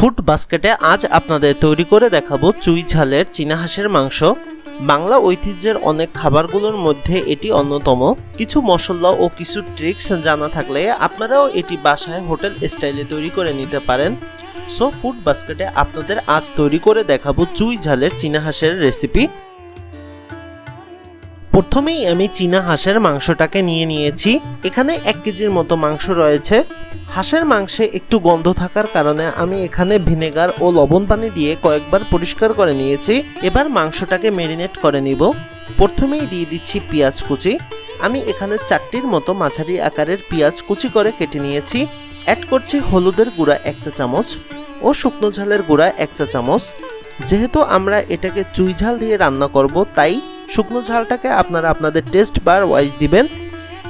Food বাস্কেটে আজ আপনাদের তৈরি করে দেখাবো চুই ঝালের চীনা হাঁসের মাংস। বাংলা ঐতিহ্যের অনেক খাবারগুলোর মধ্যে এটি অন্যতম। কিছু মশলা ও কিছু ট্রিক্স জানা থাকলে আপনারাও এটি বাসায় হোটেল স্টাইলে তৈরি করে নিতে পারেন। সো ফুড বাস্কেটে আপনাদের আজ তৈরি করে দেখাবো চুই ঝালের চীনা হাঁসের রেসিপি। প্রথমেই আমি চীনা হাঁসের মাংসটাকে নিয়ে নিয়েছি। এখানে এক কেজির মতো মাংস রয়েছে। হাঁসের মাংসে একটু গন্ধ থাকার কারণে আমি এখানে ভিনেগার ও লবণ পানি দিয়ে কয়েকবার পরিষ্কার করে নিয়েছি। এবার মাংসটাকে ম্যারিনেট করে নিব। প্রথমেই দিয়ে দিচ্ছি পেঁয়াজ কুচি। আমি এখানে চারটির মতো মাঝারি আকারের পেঁয়াজ কুচি করে কেটে নিয়েছি। অ্যাড করছি হলুদের গুঁড়া এক চা চামচ ও শুকনো ঝালের গুঁড়া এক চা চামচ। যেহেতু আমরা এটাকে চুই ঝাল দিয়ে রান্না করব, তাই শুকনো ঝালটাকে আপনারা আপনাদের টেস্ট বার ওয়াইজ দিবেন।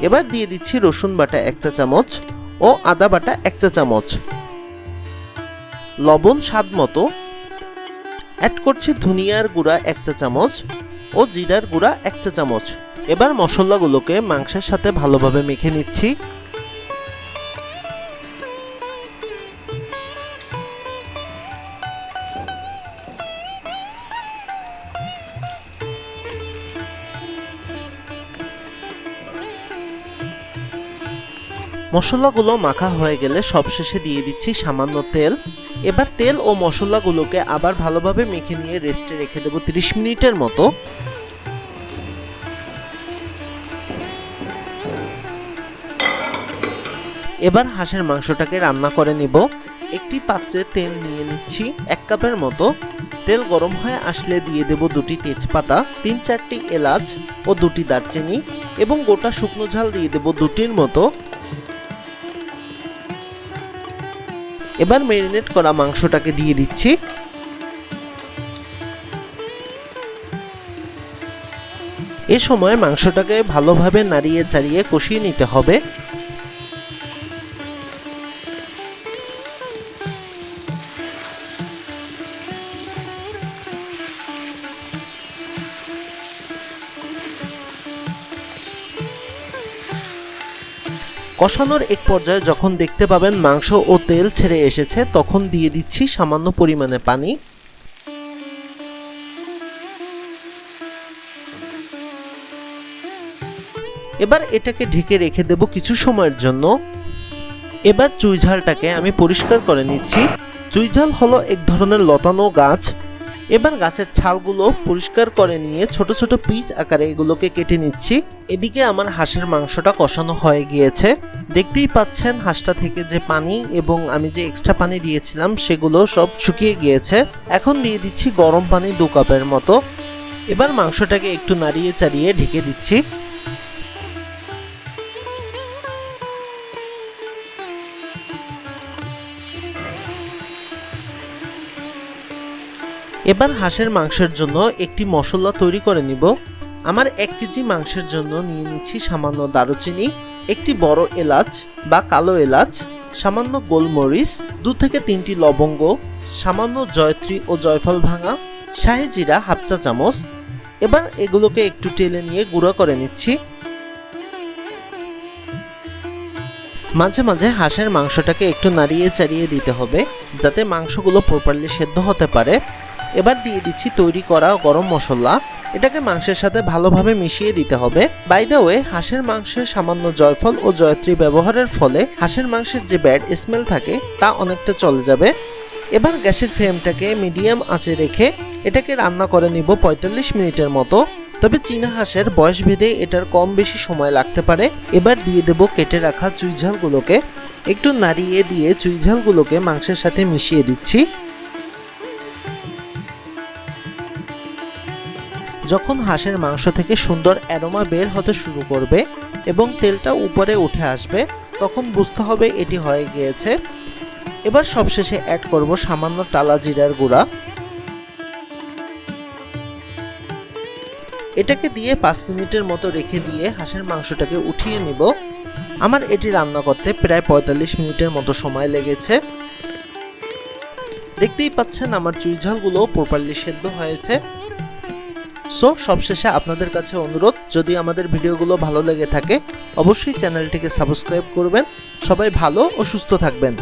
এবার দিয়ে দিচ্ছি রসুন বাটা এক চা চামচ ও আদা বাটা এক চা চামচ। লবণ স্বাদ মতো অ্যাড করছি ধনিয়ার গুঁড়া এক চা চামচ ও জিরার গুঁড়া এক চা চামচ। এবার মশলাগুলোকে মাংসের সাথে ভালোভাবে মেখে নিচ্ছি। মশলাগুলো মাখা হয়ে গেলে সবশেষে দিয়ে দিচ্ছি সামান্য তেল। এবার তেল ও মশলাগুলোকে আবার ভালোভাবে মেখে নিয়ে রেস্টে রেখে দেবো 30 মিনিটের মতো। এবার হাঁসের মাংসটাকে রান্না করে নিব। একটি পাত্রে তেল নিয়ে নিচ্ছি এক কাপের মতো। তেল গরম হয়ে আসলে দিয়ে দেব দুটি তেজপাতা, তিন চারটি এলাচ ও দুটি দারচিনি এবং গোটা শুকনো ঝাল দিয়ে দেব দুটির মতো। এবার ম্যারিনেট করা মাংসটাকে দিয়ে দিচ্ছি। এ সময় মাংসটাকে ভালোভাবে নাড়িয়ে চাড়িয়ে কষিয়ে নিতে হবে। কষানোর এক পর্যায়ে যখন দেখতে পাবেন মাংস ও তেল ছেড়ে এসেছে, তখন দিয়ে দিচ্ছি সামান্য পরিমাণে পানি। এবার এটাকে ঢেকে রেখে দেব কিছু সময়ের জন্য। এবার চুইঝালটাকে আমি পরিষ্কার করে নিচ্ছি। চুইঝাল হলো এক ধরনের লতানো গাছ। এবার গাছের ছালগুলো পরিষ্কার করে নিয়ে ছোট ছোট পিস আকারে এগুলোকে কেটে নিচ্ছি। এদিকে আমার হাঁসের মাংসটা কষানো হয়ে গিয়েছে। দেখতেই পাচ্ছেন হাঁসটা থেকে যে পানি এবং আমি যে এক্সট্রা পানি দিয়েছিলাম সেগুলো সব শুকিয়ে গিয়েছে। এখন দিয়ে দিচ্ছি গরম পানি দু কাপের মতো। এবার মাংসটাকে একটু নাড়িয়ে চাড়িয়ে ঢেকে দিচ্ছি। এবার হাঁসের মাংসের জন্য একটি মশলা তৈরি করে নিব। আমার এক কেজি মাংসের জন্য নিয়ে নিচ্ছি সামান্য দারুচিনি, একটি বড় এলাচ বা কালো এলাচ, সামান্য গোলমরিচ, দু থেকে তিনটি লবঙ্গ, সামান্য জয়ত্রী ও জয়ফল ভাঙা, শাহি জিরা হাফ চা চামচ। এবার এগুলোকে একটু টেলে নিয়ে গুঁড়ো করে নিচ্ছি। মাঝে মাঝে হাঁসের মাংসটাকে একটু নাড়িয়ে চাড়িয়ে দিতে হবে, যাতে মাংসগুলো প্রপারলি সেদ্ধ হতে পারে। এবার দিয়ে দিচ্ছি তৈরি করা গরম মশলা। এটাকে মাংসের সাথে ভালোভাবে মিশিয়ে দিতে হবে। বাই দ্য ওয়ে হাঁসের মাংসে সামান্য জয়ফল ও জয়ত্রী ব্যবহারের ফলে হাঁসের মাংসের যে ব্যাড স্মেল থাকে, তা অনেকটা চলে যাবে। এবার গ্যাসের ফ্লেমটাকে মিডিয়াম আঁচে রেখে এটাকে রান্না করে নিব পঁয়তাল্লিশ মিনিটের মতো। তবে চীনা হাঁসের বয়স ভেদে এটার কম বেশি সময় লাগতে পারে। এবার দিয়ে দেব কেটে রাখা চুইঝালগুলোকে। একটু নাড়িয়ে দিয়ে চুইঝালগুলোকে মাংসের সাথে মিশিয়ে দিচ্ছি। যখন হাঁসের মাংস থেকে সুন্দর অ্যারোমা বের হতে শুরু করবে এবং তেলটা উপরে উঠে আসবে, তখন বুঝতে হবে এটি হয়ে গিয়েছে। এবার সবশেষে অ্যাড করব সামান্য টালা জিরার গুঁড়া। এটাকে দিয়ে পাঁচ মিনিটের মতো রেখে দিয়ে হাঁসের মাংসটাকে উঠিয়ে নিব। আমার এটি রান্না করতে প্রায় পঁয়তাল্লিশ মিনিটের মতো সময় লেগেছে। দেখতেই পাচ্ছেন আমার চুইঝালগুলো প্রপারলি সেদ্ধ হয়েছে। সো সবশেষে আপনাদের কাছে অনুরোধ, যদি আমাদের ভিডিওগুলো ভালো লেগে থাকে, অবশ্যই চ্যানেলটিকে সাবস্ক্রাইব করবেন। সবাই ভালো ও সুস্থ থাকবেন।